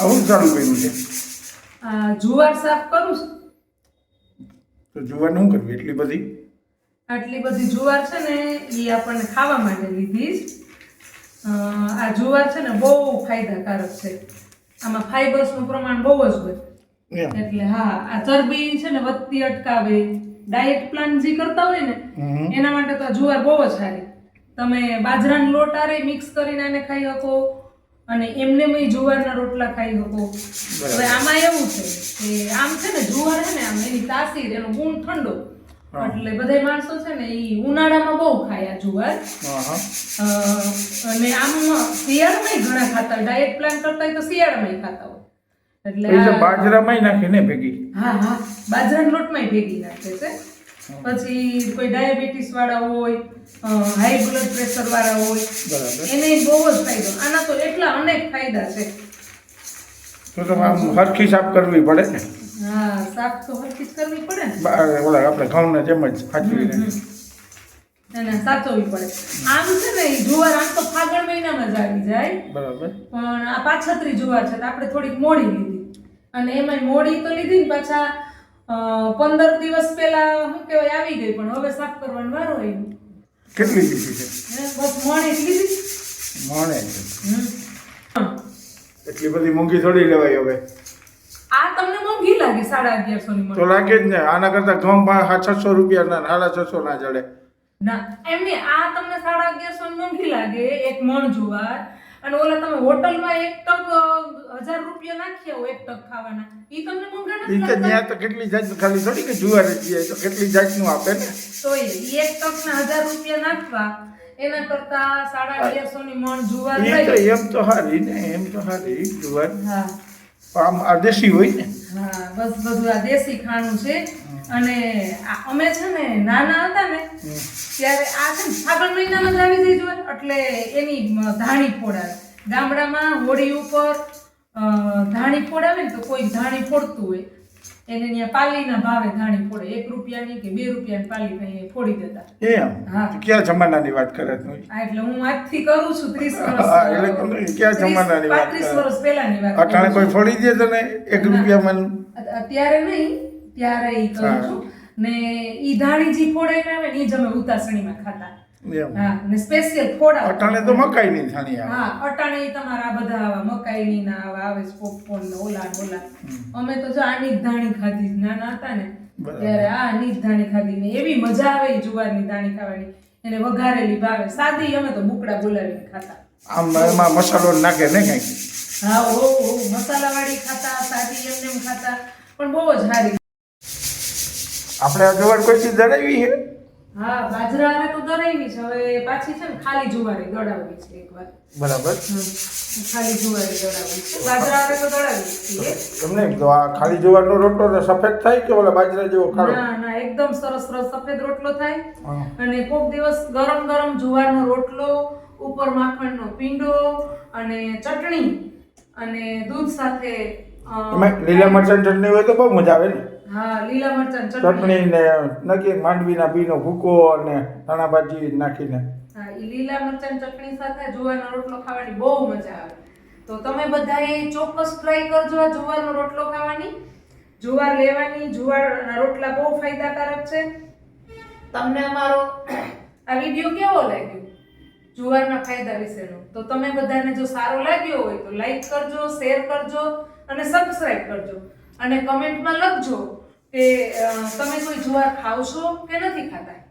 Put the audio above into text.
આવું ચાલુ કર્યું છે? જુવાર સાફ કરું તો જુવાર શું કરવી એટલી બધી? આટલી બધી જુવાર છે ને એ આપણને ખાવા માટે લીધી. આ જુવાર છે ને બહુ ફાયદાકારક છે. આમાં ફાઈબર્સનું પ્રમાણ બહુ જ હોય. એટલે હા આ ચરબી છે ને વધતી અટકાવે. ડાયટ પ્લાન જે કરતા હોય ને એના માટે તો આ જુવાર બહુ જ સારી. તમે બાજરાનો લોટ આરે મિક્સ કરીને આને ખાઈ શકો. અને એમને મેં જુવારના રોટલા ખાઈ શકો. હવે આમાં એવું છે કે આમ છે ને જુવાર છે ને આમ એની તાસીર એનો ગુણ ઠંડો. એટલે બધા માણસો છે ને એ ઉનાળામાં બહુ ખાય આ જુવાર. અને આમ શિયાળામાં ઘણા ખાતા ડાયટ પ્લાન કરતા હોય તો શિયાળામાં ખાતા હોય. એટલે બાજરામાં તો ને ભેગી? હા હા. બાજરાના લોટમાં ભેગી નાખે છે. પછી કોઈ ડાયાબિટીસ વાળા હોય હાઈ બ્લડ પ્રેશર વાળા હોય એને બહુ જ ફાયદો. આના તો એટલા અનેક ફાયદા છે. તો તો આમ હરખી સાફ કરવી પડે ને? હા સાફ તો હરખી કરવી પડે ને. ઓલા આપણે ઘઉંના જેમ જ સાચવીને એને સાચવવી પડે. આમ છે ને જુવાર આમ તો ફાગણ મહિનામાં જ આવી જાય. બરાબર. પણ આ પાછતરી જુવાર છે તો આપણે થોડીક મોડી લીધી. અને એમાંય મોડી તો લીધી ને પાછા પંદર દિવસ પહેલા શું કહેવાય આવી ગઈ પણ હવે સાફ કરવાનો વારો આવ્યો. કેટલી લીધી છે? બસ મોણે લીધી મોણે એટલી બધી મોંઘી થોડી લેવાય હવે. આ તમને મોંઘી લાગે સાડા અગિયારસો ની તો લાગે જ ને આના કરતા ઘઉં પા છસો રૂપિયા ના સાડા છસો ના જડે. ના એમની આ તમને સાડા અગિયારસો ની મોંઘી લાગે એક મણ જુવાર અને ઓલા તમે હોટલમાં એક ટક હજાર રૂપિયા નાખ્યા હોય એક ટક ખાવાના. ઈ તમને મોંઘા નથી તો લાગતા? ત્યાં તો કેટલી જાતનું ખાલી થોડી કે જુવાર છે, તો કેટલી જાતનું આપે ને? તો એ ઈ એક ટક ના હજાર રૂપિયા નાખવા એના કરતા સાડા અગિયારસો ની મણ જુવાર તો એમ તો હારી ને એમ તો હારી જુવાર. હા. આમ આ દેશી હોય ને? હા બસ બધું આ દેશી ખાણું છે. અને આ અમે છે ને નાના હતા ને ત્યારે આ છે ને ફાગણ મહિનામાં જ આવી જઈ જુવાર એટલે એની ધાણી ફોડાવે. ગામડામાં હોળી ઉપર ધાણી ફોડાવે ને તો કોઈ ધાણી ફોડતું હોય. એને ત્યાં પાલીના ભાવે ધાણી ફોડે. એક રૂપિયાની કે બે રૂપિયાની પાલી કઈ ફોડી દેતા. એમ? હા. ક્યાં જમાનાની વાત કરે તું એટલે હું આજથી કરું છું ત્રીસ વર્ષ. એટલે ક્યાં જમાનાની વાત ત્રીસ વર્ષ પહેલાની વાત અટાણે કોઈ ફોડી દે તને એક રૂપિયામાં અત- અત્યારે નહીં ત્યારે એ કરું છું. ને ઈ ધાણી જે ફોડાઈને આવે ને એ જ અમે ઉતાસણીમાં ખાતા. ને સ્પેશિયલ ફોડા અટાણે તો મકાઈની થાણી આવે. હા અટાણે તમારા બધા મકાઈની ના આવા આવે પોપકોર્ન ને ઓલા ને અમે તો જો આની ધાણી ખાધી નાના હતા ને ત્યારે આની ધાણી ખાધી ને એવી મજા આવે જુવારની ધાણી ખાવાની. એને વઘારેલી ભાવે. સાદી અમે તો બુકડા બોલાવીને ખાતા. આમ એમાં મસાલો નાખે ને કઈ? હા ઓ મસાલાવાળી ખાતા સાદી એમને એમ ખાતા. પણ બહુ જ સારી આપણે આ જુવાર કોઈ ચીજ દડાવી છે? હા બાજરા હવે તો દરાવી છે હવે પાછી છે ને ખાલી જુવારી દડાવવી છે એકવાર. બરાબર. ખાલી જુવારી દડાવવી છે. બાજરા હવે તો તમને આ ખાલી જુવારનો રોટલો સફેદ થાય કે ઓલા બાજરા જેવો કાળો ના ના એકદમ સરસ સરસ સફેદ રોટલો થાય. અને કોક દિવસ ગરમ ગરમ જુવારનો રોટલો ઉપર માખણનો પીંડો અને ચટણી અને દૂધ સાથે લીલા મરચાં ચટણી હોય તો બહુ મજા આવે ને? હા લીલા મરચાં ચટણી. ને નક્કી માંડવીના બીનો ભૂકો અને ધાણા ભાજી નાખીને. હા ઈ લીલા મરચાં ચટણી સાથે જુવારનો રોટલો ખાવાની બહુ મજા આવે. તો તમે બધાએ ચોક્કસ ટ્રાય કરજો આ જુવારનો રોટલો ખાવાની. જુવાર લેવાની જુવારના રોટલા બહુ ફાયદાકારક છે. તમને અમારો આ વીડિયો કેવો લાગ્યો? જુવારના ફાયદા વિશેનો. તો તમે બધાને જો સારો લાગ્યો હોય તો લાઈક કરજો શેર કરજો અને સબસ્ક્રાઇબ કરજો. અને કમેન્ટમાં લખજો કે તમે કોઈ જુવાર ખાવ છો કે નથી ખાતા?